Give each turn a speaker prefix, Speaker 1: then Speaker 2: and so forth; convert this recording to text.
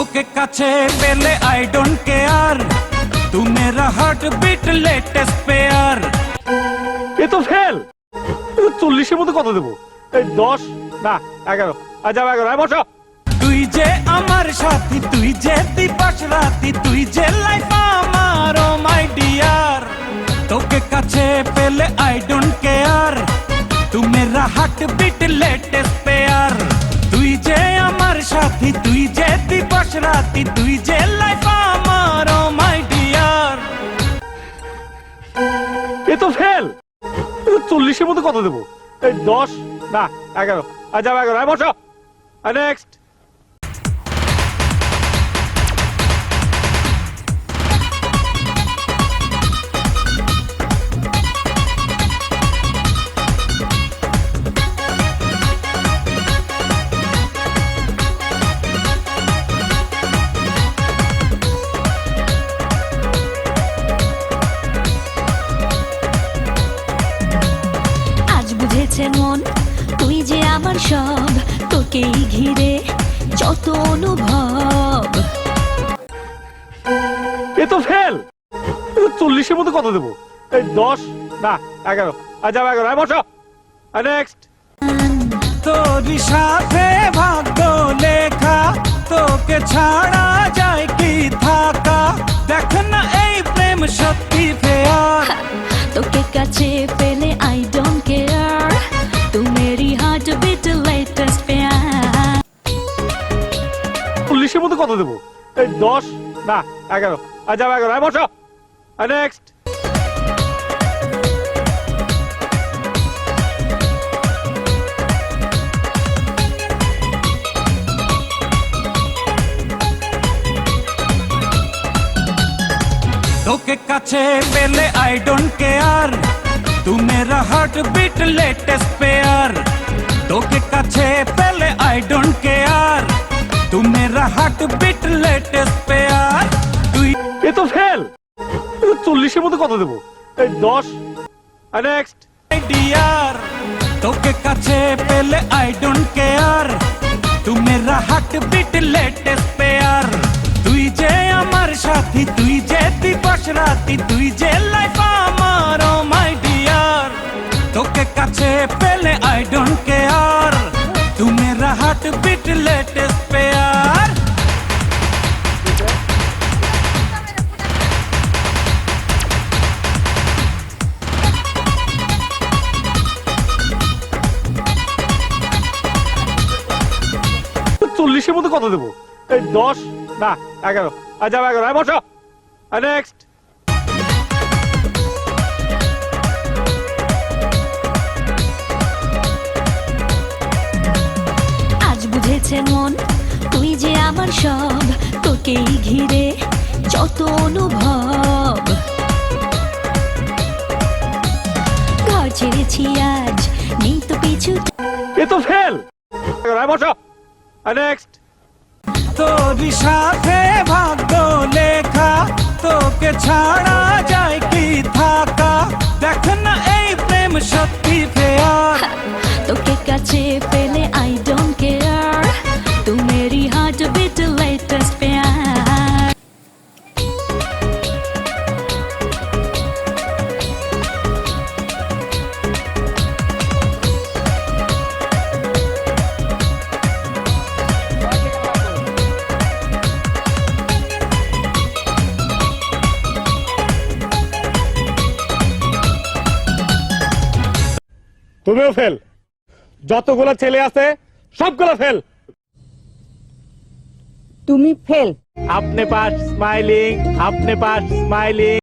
Speaker 1: তোকে কাছে পেলে আই ডোন্ট কেয়ার তু মেরা হার্ট বিট লেটেস্ট পেয়ার
Speaker 2: এ তো ফেল চল্লিশের মধ্যে কত দেবো? এই দশ না এগারো। আর যাব এগারো বসো।
Speaker 1: তুই যে আমার সাথী তুই যে দিবাস রাতি তুই যে লাইফ আমার ও মাই ডিয়ার তোকে কাছে পেলে আই ডোন্ট কেয়ার তু মেরা হার্ট বিট লেটেস্ট দিবাস রাতি তুই যে লাইফ আমার, ও মাই ডিয়ার।
Speaker 2: এ তো ফেল। চল্লিশের মধ্যে কত দেবো? এই দশ, না, এগারো। আর যাব এগারো বসো। নেক্সট
Speaker 3: বুঝেছে মন তুই যে আমার সব তোকেই ঘিরে যত অনুভব।
Speaker 2: এ তো ফেল! চল্লিশের মধ্যে কত দেবো? এই দশ না এগারো। আর যাব এগারো আয় বসো। আর নেক্সট
Speaker 1: সাথে ভাগ্য লেখা তোকে ছাড়া যায় কি থাকা? দেখ না এই প্রেম সত্যি ফেয়ার
Speaker 2: কত দেবো। এই দশ, না, এগারো। যাব এগারো আয় বসো। নেক্সট
Speaker 1: তোকে কাছে পেলে আই ডোন্ট কেয়ার তু মেরা হার্ট বিট লেটেস্ট পেয়ার। তোকে কাছে পেলে I don't care heart beat latest pair. তুই
Speaker 2: এ তো ফেল। চল্লিশের মধ্যে কত দেবো? এই দশ। নেক্সট
Speaker 1: ডিয়ার তোকে কাছে পেলে আই ডোন্ট কেয়ার তু মেরা হার্ট বিট লেটেস্ট পেয়ার। তুই যে আমার সাথী তুই যে দিবাস রাতি তুই যে লাইফ আমার ও মাই ডিয়ার তোকে কাছে পেলে আই ডোন্ট কেয়ার তু মেরা হার্ট বিট লেটেস্ট
Speaker 2: চল্লিশের মধ্যে কত দেবো? এই দশ না এগারো। আর যাব এগারো আয় বসো। নেক্সট
Speaker 3: আজ বুঝেছে মন তুই যে আমার সব তোকেই ঘিরে যত অনুভব। ঘর ছেড়েছি আজ নেই তো পিছু
Speaker 2: এ তো ফেল বসো। নেক্সট
Speaker 1: তোরই সাথে ভাগ্য লেখা তোকে ছাড়া যায় কি থাকা
Speaker 2: তুমিও ফেল যতগুলো ছেলে আছে সবগুলো ফেল
Speaker 4: তুমি ফেল
Speaker 2: আপনি পাস স্মাইলিং আপনি পাস স্মাইলিং